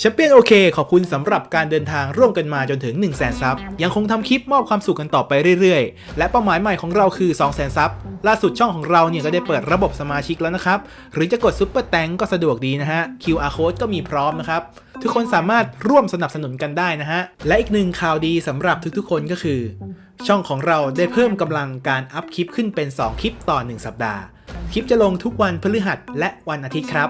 แชมเปี้ยนโอเคขอบคุณสำหรับการเดินทางร่วมกันมาจนถึง 1 0 0 0 0แสนซับยังคงทำคลิปมอบความสุขกันต่อไปเรื่อยๆ และเป้าหมายใหม่ของเราคือ 2 0 0 0 0 0ซับล่าสุดช่องของเราเนี่ยก็ได้เปิดระบบสมาชิกแล้วนะครับ หรือจะกดซุปเปอร์แตงก็สะดวกดีนะฮะ QR code ก็มีพร้อมนะครับ ทุกคนสามารถร่วมสนับสนุนกันได้นะฮะ และอีกหนึ่งข่าวดีสำหรับทุกๆคนก็คือ ช่องของเราได้เพิ่มกำลังการอัพคลิปขึ้นเป็น 2 คลิปต่อ 1 สัปดาห์ คลิปจะลงทุกวันพฤหัสและวันอาทิตย์ครับ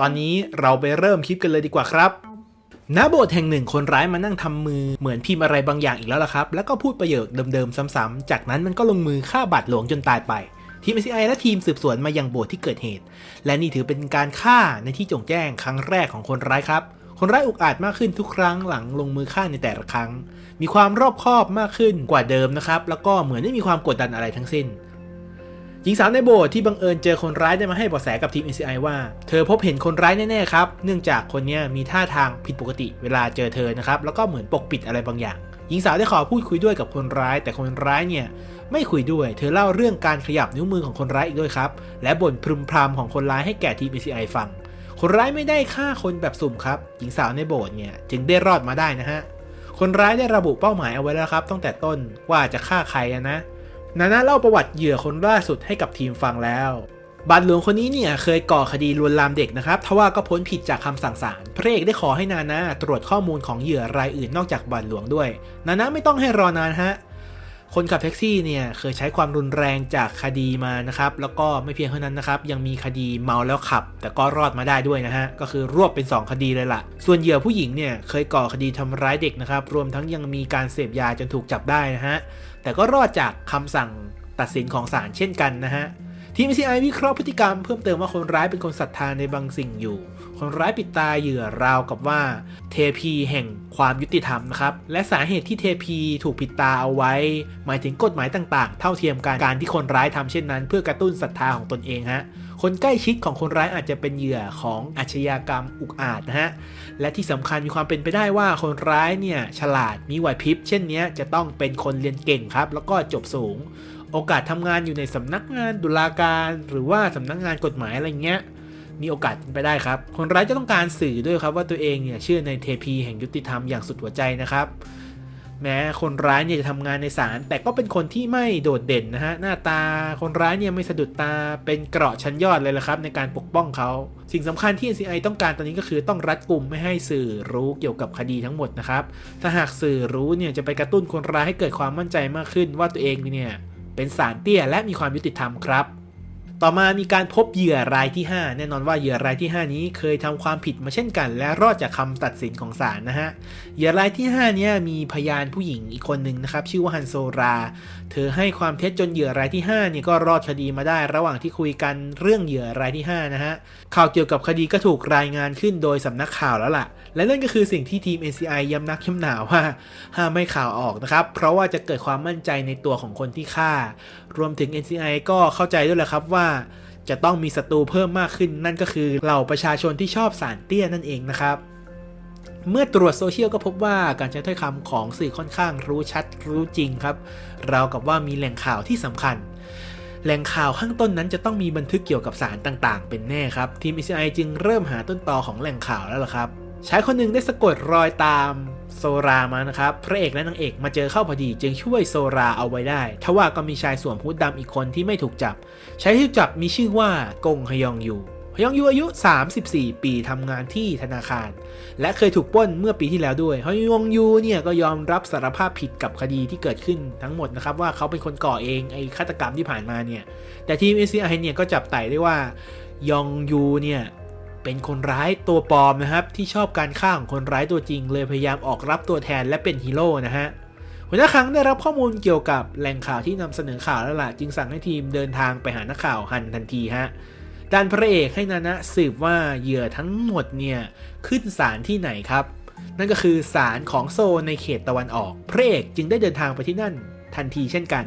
ตอนนี้เราไปเริ่มคลิปกันเลยดีกว่าครับณโบสถ์แห่งหนึ่งคนร้ายมานั่งทำมือเหมือนพิมพ์อะไรบางอย่างอีกแล้วล่ะครับ แล้วก็พูดประโยคเดิมๆซ้ำๆจากนั้นมันก็ลงมือฆ่าบาทหลวงจนตายไป ทีม SCI และทีมสืบสวนมายังโบสถ์ที่เกิดเหตุ และนี่ถือเป็นการฆ่าในที่จงแจ้งครั้งแรกของคนร้ายครับ คนร้ายอุกอาจมากขึ้นทุกครั้งหลังลงมือฆ่าในแต่ละครั้ง มีความรอบคอบมากขึ้นกว่าเดิมนะครับ แล้วก็เหมือนไม่มีความกดดันอะไรทั้งสิ้น หญิงสาวในโบสถ์ที่บังเอิญเจอคนร้ายได้มาให้เบาะแสกับทีม NCI ว่า เธอพบเห็นคนร้ายแน่ๆครับ เนื่องจากคนนี้มีท่าทางผิดปกติเวลาเจอเธอนะครับ แล้วก็เหมือนปกปิดอะไรบางอย่าง หญิงสาวได้ขอพูดคุยด้วยกับคนร้าย แต่คนร้ายเนี่ยไม่คุยด้วย เธอเล่าเรื่องการขยับนิ้วมือของคนร้ายอีกด้วยครับ และบ่นพรึมพรำของคนร้ายให้แก่ทีม NCI ฟัง คนร้ายไม่ได้ฆ่าคนแบบสุ่มครับ หญิงสาวในโบสถ์เนี่ยจึงได้รอดมาได้นะฮะ คนร้ายได้ระบุเป้าหมายเอาไว้แล้วครับตั้งแต่ต้นว่าจะฆ่าใครนะ นาน่าเล่าประวัติเหยื่อคนล่าสุดให้กับทีมฟังแล้วบาทหลวงคนนี้เนี่ยเคยก่อคดีลวนลามเด็กนะครับทว่าก็พ้นผิดจากคำสั่งศาล พระเอกได้ขอให้นานาตรวจข้อมูลของเหยื่อรายอื่นนอกจากบาทหลวงด้วย นานาไม่ต้องให้รอนานฮะ คนขับแท็กซี่เนี่ยเคยใช้ความรุนแรงจากคดีมานะครับ แล้วก็ไม่เพียงเท่านั้นนะครับ ยังมีคดีเมาแล้วขับ แต่ก็รอดมาได้ด้วยนะฮะ ก็คือรวบเป็น 2 คดีเลยล่ะ ส่วนเหยื่อผู้หญิงเนี่ยเคยก่อคดีทำร้ายเด็กนะครับ รวมทั้งยังมีการเสพยาจนถูกจับได้นะฮะ แต่ก็รอดจากคำสั่งตัดสินของศาลเช่นกันนะฮะ ทีม CI วิเคราะห์พฤติกรรมเพิ่มเติมว่าคนร้ายเป็นคนศรัทธาในบางสิ่งอยู่ คนร้ายปิดตาเหยื่อราวกับว่า เทพีแห่งความยุติธรรมนะครับ และสาเหตุที่เทพีถูกปิดตาเอาไว้ หมายถึงกฎหมายต่างๆ เท่าเทียมกันการที่คนร้ายทำเช่นนั้น เพื่อกระตุ้นศรัทธาของตนเองฮะคนใกล้ชิดของคนร้ายอาจจะเป็นเหยื่อของอาชญากรรมอุกอาจนะฮะ และที่สำคัญมีความเป็นไปได้ว่าคนร้ายเนี่ยฉลาดมีไหวพริบ เช่นนี้จะต้องเป็นคนเรียนเก่งครับ แล้วก็จบสูง โอกาสทำงานอยู่ในสำนักงานตุลาการหรือว่าสำนักงานกฎหมายอะไรเงี้ยมีโอกาสไปได้ครับ คนร้ายจะต้องการสื่อด้วยครับว่าตัวเองเนี่ยเชื่อในเทพีแห่งยุติธรรมอย่างสุดหัวใจนะครับ แม้คนร้ายเนี่ยจะทำงานในศาลแต่ก็เป็นคนที่ไม่โดดเด่นนะฮะหน้าตาคนร้ายเนี่ยไม่สะดุดตาเป็นเกราะชั้นยอดเลยละครับ ในการปกป้องเขา สิ่งสำคัญที่ NCI ต้องการตอนนี้ก็คือต้องรัดกุมไม่ให้สื่อรู้เกี่ยวกับคดีทั้งหมดนะครับถ้าหากสื่อรู้เนี่ยจะไปกระตุ้นคนร้ายให้เกิดความมั่นใจมากขึ้นว่าตัวเองเนี่ย เป็นสารเตี้ยและมีความยุติธรรมครับ ต่อมามีการพบเหยื่อรายที่ 5 แน่นอนว่าเหยื่อรายที่ 5 นี้เคยทำความผิดมาเช่นกัน และรอดจากคำตัดสินของศาลนะฮะเหยื่อรายที่5เนี่ยมีพยานผู้หญิงอีกคนหนึ่งนะครับชื่อว่าฮันโซรา เธอให้ความเท็จจนเหยื่อรายที่5เนี่ยก็รอดคดีมาได้ ระหว่างที่คุยกันเรื่องเหยื่อรายที่5นะฮะข่าวเกี่ยวกับคดีก็ถูกรายงานขึ้นโดยสำนักข่าวแล้วล่ะ และนั่นก็คือสิ่งที่ทีม NCI ย้ำนักย้ำหนาว่าห้ามไม่ข่าวออกนะครับเพราะว่าจะเกิดความมั่นใจในตัวของคนที่ฆ่ารวมถึง NCI ก็เข้าใจด้วยแหละครับว่าจะต้องมีศัตรูเพิ่มมากขึ้น นั่นก็คือเหล่าประชาชนที่ชอบสารเตี้ยนั่นเองนะครับ เมื่อตรวจโซเชียลก็พบว่าการใช้ถ้อยคำของสื่อค่อนข้างรู้ชัดรู้จริงครับ เรากับว่ามีแหล่งข่าวที่สำคัญ แหล่งข่าวข้างต้นนั้นจะต้องมีบันทึกเกี่ยวกับสารต่างๆ เป็นแน่ครับทีม ECI จึงเริ่มหาต้นตอของแหล่งข่าวแล้วล่ะครับชายคนหนึ่งได้สะกดรอยตาม โซรามานะครับพระเอกและนางเอกมาเจอเข้าพอดี จึงช่วยโซราเอาไว้ได้ ทว่าก็มีชายสวมฮูดดำอีกคนที่ไม่ถูกจับ ใชายที่จับมีชื่อว่ากงฮยองยูฮยองยูอายุ 34 ปีทำงานที่ธนาคาร และเคยถูกปล้นเมื่อปีที่แล้วด้วยฮยองยูเนี่ยก็ยอมรับสารภาพผิดกับคดีที่เกิดขึ้นทั้งหมดนะครับว่าเขาเป็นคนก่อเองไอ้ฆาตกรรมที่ผ่านมาเนี่ยแต่ทีม ACI เนี่ยก็จับไต่ได้ว่ายองยูเนี่ย เป็นคนร้ายตัวปลอมนะครับ ที่ชอบการฆ่าของคนร้ายตัวจริง เลยพยายามออกรับตัวแทนและเป็นฮีโร่นะฮะหัวหน้าครั้งได้รับข้อมูลเกี่ยวกับแหล่งข่าวที่นำเสนอข่าวแล้วล่ะ จึงสั่งให้ทีมเดินทางไปหานักข่าวหันทันทีฮะด้านพระเอกให้นานะสืบว่าเหยื่อทั้งหมดเนี่ย ขึ้นศาลที่ไหนครับ นั่นก็คือศาลของโซในเขตตะวันออก พระเอกจึงได้เดินทางไปที่นั่นทันทีเช่นกัน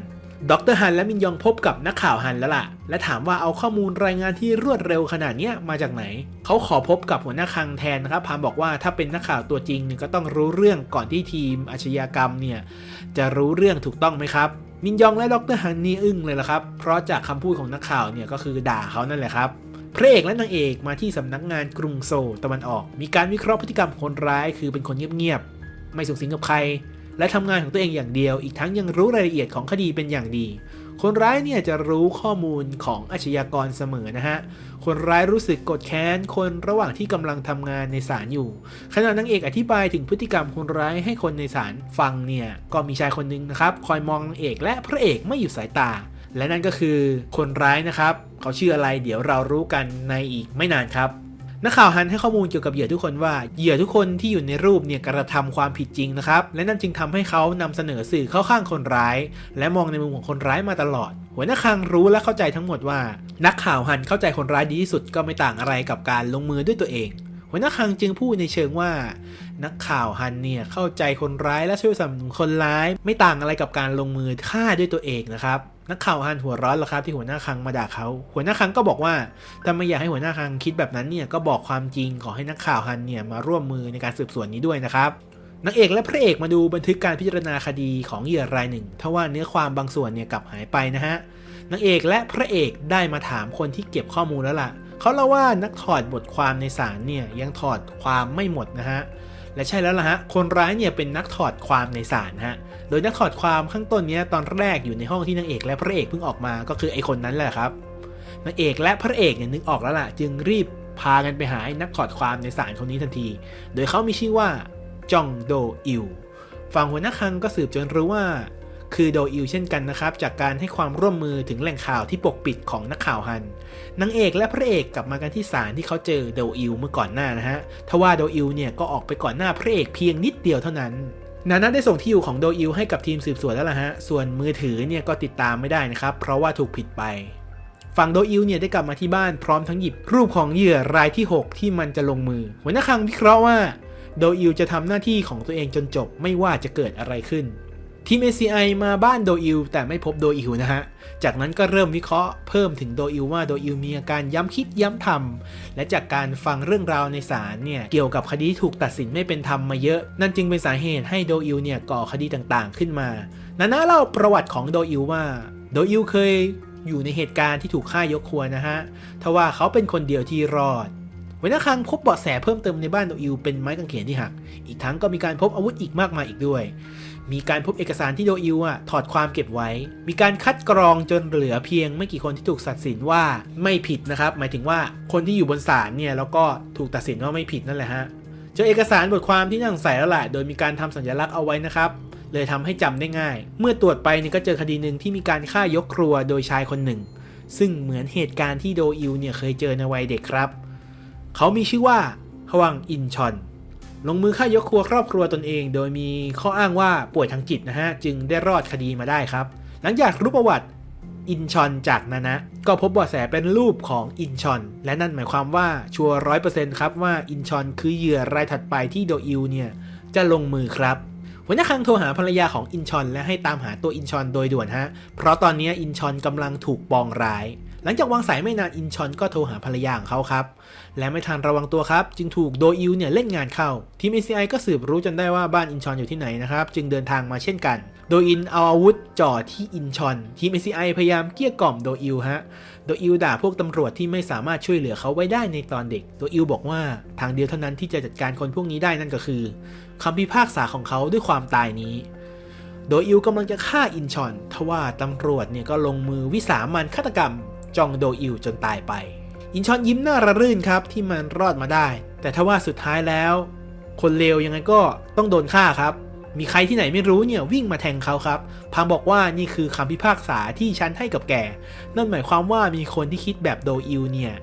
ดรฮันและมินยองพบกับนักข่าวฮันแล้วล่ะ และถามว่าเอาข้อมูลรายงานที่รวดเร็วขนาดนี้มาจากไหน เขาขอพบกับหัวหน้าคังแทนนะครับพามบอกว่าถ้าเป็นนักข่าวตัวจริงเนี่ยก็ต้องรู้เรื่องก่อนที่ทีมอาชญากรรมเนี่ยจะรู้เรื่องถูกต้องไหมครับ มินยองและดรฮันนี่อึ้งเลยละครับ เพราะจากคำพูดของนักข่าวเนี่ยก็คือด่าเขานั่นแหละครับพระเอกและนางเอกมาที่สำนักงานกรุงโซลตะวันออก มีการวิเคราะห์พฤติกรรมคนร้ายคือเป็นคนเงียบๆไม่สูงสิงกับใคร และทำงานของตัวเองอย่างเดียว อีกทั้งยังรู้รายละเอียดของคดีเป็นอย่างดี คนร้ายเนี่ยจะรู้ข้อมูลของอาชญากรเสมอนะฮะ คนร้ายรู้สึกกดแค้นคนระหว่างที่กำลังทำงานในศาลอยู่ ขณะนางเอกอธิบายถึงพฤติกรรมคนร้ายให้คนในศาลฟังเนี่ย ก็มีชายคนหนึงนะครับ คอยมองนางเอกและพระเอกไม่อยู่สายตา และนั่นก็คือคนร้ายนะครับ เขาชื่ออะไรเดี๋ยวเรารู้กันในอีกไม่นานครับ นักข่าวฮันให้ข้อมูลเกี่ยวกับเหยื่อทุกคนว่าเหยื่อทุกคนที่อยู่ในรูปเนี่ยกระทำความผิดจริงนะครับและนั่นจึงทำให้เขานำเสนอสื่อเข้าข้างคนร้าย และมองในมุมของคนร้ายมาตลอด หัวหน้าคังรู้และเข้าใจทั้งหมดว่า นักข่าวฮันเข้าใจคนร้ายดีที่สุดก็ไม่ต่างอะไรกับการลงมือด้วยตัวเอง หัวหน้าคังจึงพูดในเชิงว่า นักข่าวฮันเนี่ยเข้าใจคนร้ายและช่วยสนับสนุนคนร้าย ไม่ต่างอะไรกับการลงมือฆ่าด้วยตัวเองนะครับ นักข่าวฮันหัวร้อนแล้วครับที่หัวหน้าคังมาด่าเขาหัวหน้าคังก็บอกว่าถ้าไม่อยากให้หัวหน้าคังคิดแบบนั้นเนี่ยก็บอกความจริงขอให้นักข่าวฮันเนี่ยมาร่วมมือในการสืบสวนนี้ด้วยนะครับนางเอกและพระเอกมาดูบันทึกการพิจารณาคดีของเหยื่อรายหนึ่งทว่าเนื้อความบางส่วนเนี่ยกลับหายไปนะฮะนางเอกและพระเอกได้มาถามคนที่เก็บข้อมูลแล้วล่ะเขาเล่าว่านักถอดบทความในศาลเนี่ยยังถอดความไม่หมดนะฮะ และใช่แล้วล่ะฮะ คนร้ายเนี่ยเป็นนักถอดความในศาลฮะ โดยนักถอดความข้างต้นเนี้ยตอนแรกอยู่ในห้องที่นางเอกและพระเอกเพิ่งออกมาก็คือไอคนนั้นแหละครับ นางเอกและพระเอกเนี่ยนึกออกแล้วล่ะ จึงรีบพากันไปหาไอ้นักถอดความในศาลคนนี้ทันที โดยเขามีชื่อว่าจองโดอิลฝั่งหัวหน้าคังก็สืบจนรู้ว่า คือโดอิลเช่นกันนะครับจากการให้ความร่วมมือถึงแหล่งข่าวที่ปกปิดของนักข่าวฮันนางเอกและพระเอกกลับมากันที่ศาลที่เขาเจอโดอิลเมื่อก่อนหน้านะฮะทว่าโดอิลเนี่ยก็ออกไปก่อนหน้าพระเอกเพียงนิดเดียวเท่านั้นนานาได้ส่งที่อยู่ของโดอิลให้กับทีมสืบสวนแล้วล่ะฮะ ส่วนมือถือเนี่ยก็ติดตามไม่ได้นะครับ เพราะว่าถูกผิดไป ฝั่งโดอิลเนี่ยได้กลับมาที่บ้านพร้อมทั้งหยิบรูปของเหยื่อรายที่ 6 ที่มันจะลงมือหัวหน้าคังวิเคราะห์ว่า โดอิลจะทำหน้าที่ของตัวเองจนจบไม่ว่าจะเกิดอะไรขึ้น ทีม ACI มาบ้านโดอิลแต่ไม่พบโดอิลนะฮะ จากนั้นก็เริ่มวิเคราะห์เพิ่มถึงโดอิลว่าโดอิลมีอาการย้ำคิดย้ำทำและจากการฟังเรื่องราวในศาลเนี่ย เกี่ยวกับคดีถูกตัดสินไม่เป็นธรรมมาเยอะ นั่นจึงเป็นสาเหตุให้โดอิลเนี่ยก่อคดีต่างๆขึ้นมานานาเล่าประวัติของโดอิลว่าโดอิลเคยอยู่ในเหตุการณ์ที่ถูกฆ่ายกครัวนะฮะทว่าเขาเป็นคนเดียวที่รอดหัวหน้าคังพบเบาะแสเพิ่มเติมในบ้านโดอิลเป็นไม้กางเขนที่หัก อีกทั้งก็มีการพบอาวุธอีกมากมายอีกด้วย มีการพบเอกสารที่โดอิลอะถอดความเก็บไว้ มีการคัดกรองจนเหลือเพียงไม่กี่คนที่ถูกตัดสินว่าไม่ผิดนะครับ หมายถึงว่าคนที่อยู่บนศาลเนี่ยแล้วก็ถูกตัดสินว่าไม่ผิดนั่นแหละฮะเจอเอกสารบทความที่น่าสงสัยแล้วแหละโดยมีการทำสัญลักษณ์เอาไว้นะครับเลยทำให้จำได้ง่าย เมื่อตรวจไปเนี่ยก็เจอคดีหนึ่งที่มีการฆ่ายกครัวโดยชายคนหนึ่ง ซึ่งเหมือนเหตุการณ์ที่โดอิลเนี่ยเคยเจอในวัยเด็กครับ เขามีชื่อว่าฮวังอินชอน ลงมือฆ่ายกครัวครอบครัวตนเอง โดยมีข้ออ้างว่าป่วยทางจิตนะฮะ จึงได้รอดคดีมาได้ครับ หลังจากรู้ประวัติอินชอนจากนานะ ก็พบเบาะแสเป็นรูปของอินชอน และนั่นหมายความว่าชัวร์ร้อยเปอร์เซ็นต์ครับว่าอินชอนคือเหยื่อรายถัดไปที่โดอิลเนี่ย จะลงมือครับหัวหน้าคังโทรหาภรรยาของอินชอนและให้ตามหาตัวอินชอนโดยด่วนฮะ เพราะตอนนี้อินชอนกำลังถูกปองร้าย หลังจากวางสายไม่นานอินชอนก็โทรหาภรรยาของเขาครับ และไม่ทันระวังตัวครับ จึงถูกโดอิลเนี่ยเล่นงานเข้า ทีม ACI ก็สืบรู้จนได้ว่าบ้านอินชอนอยู่ที่ไหนนะครับ จึงเดินทางมาเช่นกัน โดอินเอาอาวุธจ่อที่อินชอน ทีม ACI พยายามเกลี้ยกล่อมโดอิลฮะ โดอิลด่าพวกตำรวจที่ไม่สามารถช่วยเหลือเขาไว้ได้ในตอนเด็ก โดอิลบอกว่าทางเดียวเท่านั้นที่จะจัดการคนพวกนี้ได้นั่นก็คือคำพิพากษาของเขาด้วยความตายนี้โดอิลกำลังจะฆ่าอินชอน ทว่าตำรวจเนี่ยก็ลงมือวิสามันฆาตกรรม จองโดอิลจนตายไป อินชอนยิ้มหน้าระรื่นครับที่มันรอดมาได้ แต่ทว่าสุดท้ายแล้ว คนเลวยังไงก็ต้องโดนฆ่าครับ มีใครที่ไหนไม่รู้เนี่ยวิ่งมาแทงเขาครับ พังบอกว่านี่คือคำพิพากษาที่ฉันให้กับแก นั่นหมายความว่ามีคนที่คิดแบบโดอิลเนี่ย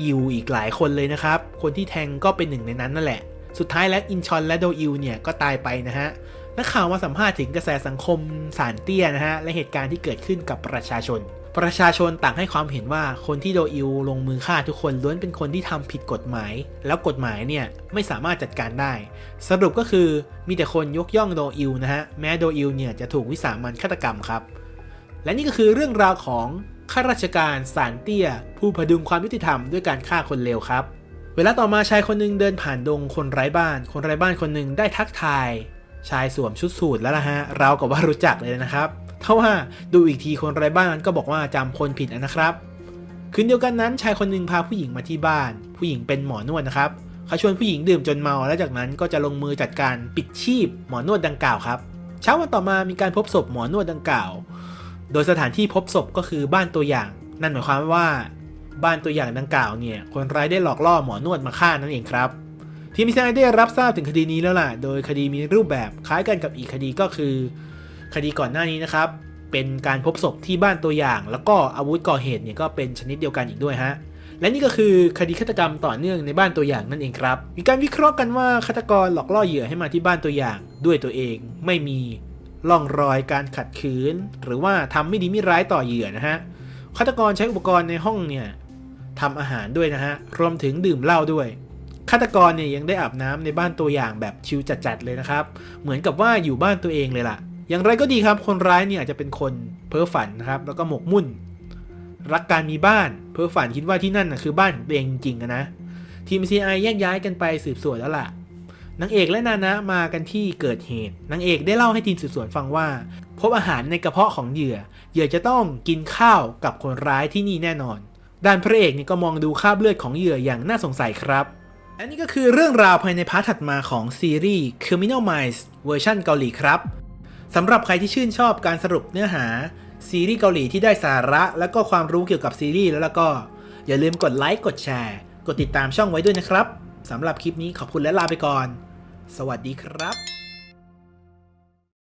อิวอีกหลายคนเลยนะครับ คนที่แทงก็เป็นหนึ่งในนั้นนั่นแหละ สุดท้ายแล้วอินชอนและโดอิลเนี่ยก็ตายไปนะฮะนักข่าวมาสัมภาษณ์ถึงกระแสสังคมสารเตี้ยนะฮะ และเหตุการณ์ที่เกิดขึ้นกับประชาชน ประชาชนต่างให้ความเห็นว่าคนที่โดอิลลงมือฆ่าทุกคนล้วนเป็นคนที่ทำผิดกฎหมาย แล้วกฎหมายเนี่ยไม่สามารถจัดการได้ สรุปก็คือมีแต่คนยกย่องโดอิลนะฮะแม้โดอิลเนี่ยจะถูกวิสามันฆาตกรรมครับ และนี่ก็คือเรื่องราวของข้าราชการสารเตี้ย ผู้พดุงความยุติธรรมด้วยการฆ่าคนเลวครับ เวลาต่อมาชายคนหนึ่งเดินผ่านดงคนไร้บ้าน คนไร้บ้านคนหนึ่งได้ทักทาย ชายสวมชุดสูทแล้วล่ะฮะเรากับว่ารู้จักเลยนะครับเท่าว่าดูอีกทีคนไร้บ้านนั้นก็บอกว่าจำคนผิดนะครับ คืนเดียวกันนั้นชายคนหนึ่งพาผู้หญิงมาที่บ้าน ผู้หญิงเป็นหมอนวดนะครับเขาชวนผู้หญิงดื่มจนเมาแล้วจากนั้นก็จะลงมือจัดการปิดชีพหมอนวดดังกล่าวครับเช้าวันต่อมามีการพบศพหมอนวดดังกล่าว โดยสถานที่พบศพก็คือบ้านตัวอย่าง นั่นหมายความว่า บ้านตัวอย่างดังกล่าวเนี่ยคนร้ายได้หลอกล่อหมอนวดมาฆ่านั่นเองครับ ทีมซีไอได้รับทราบถึงคดีนี้แล้วล่ะ โดยคดีมีรูปแบบคล้ายกันกับอีกคดีก็คือ คดีก่อนหน้านี้นะครับ เป็นการพบศพที่บ้านตัวอย่าง แล้วก็อาวุธก่อเหตุเนี่ยก็เป็นชนิดเดียวกันอีกด้วยฮะและนี่ก็คือคดีฆาตกรรมต่อเนื่องในบ้านตัวอย่างนั่นเองครับ มีการวิเคราะห์กันว่าฆาตกรหลอกล่อเหยื่อให้มาที่บ้านตัวอย่าง ด้วยตัวเองไม่มีร่องรอยการขัดขืน หรือว่าทำไม่ดีไม่ร้ายต่อเหยื่อนะฮะฆาตกรใช้อุปกรณ์ในห้องเนี่ยทำอาหารด้วยนะฮะรวมถึงดื่มเหล้าด้วย ฆาตกรเนี่ยยังได้อาบน้ำในบ้านตัวอย่างแบบชิลจัดๆเลยนะครับ เหมือนกับว่าอยู่บ้านตัวเองเลยล่ะ อย่างไรก็ดีครับ คนร้ายเนี่ยอาจจะเป็นคนเพ้อฝันนะครับ แล้วก็หมกมุ่น รักการมีบ้าน เพ้อฝันคิดว่าที่นั่นนะคือบ้านของตัวเองจริงๆนะ ทีม CI แยกย้ายกันไปสืบสวนแล้วล่ะ นางเอกและนานะมากันที่เกิดเหตุ นางเอกได้เล่าให้ทีมสืบสวนฟังว่า พบอาหารในกระเพาะของเหยื่อ เหยื่อจะต้องกินข้าวกับคนร้ายที่นี่แน่นอน ด้านพระเอกนี่ก็มองดูคราบเลือดของเหยื่ออย่างน่าสงสัยครับ อันนี้ก็คือเรื่องราวภายในพาร์ทถัดมาของซีรีส์ Criminal Minds เวอร์ชันเกาหลีครับสำหรับใครที่ชื่นชอบการสรุปเนื้อหา ซีรีส์เกาหลีที่ได้สาระ และก็ความรู้เกี่ยวกับซีรีส์แล้วแล้วก็ อย่าลืมกดไลค์กดแชร์ กดติดตามช่องไว้ด้วยนะครับสำหรับคลิปนี้ขอบคุณและลาไปก่อน สวัสดีครับ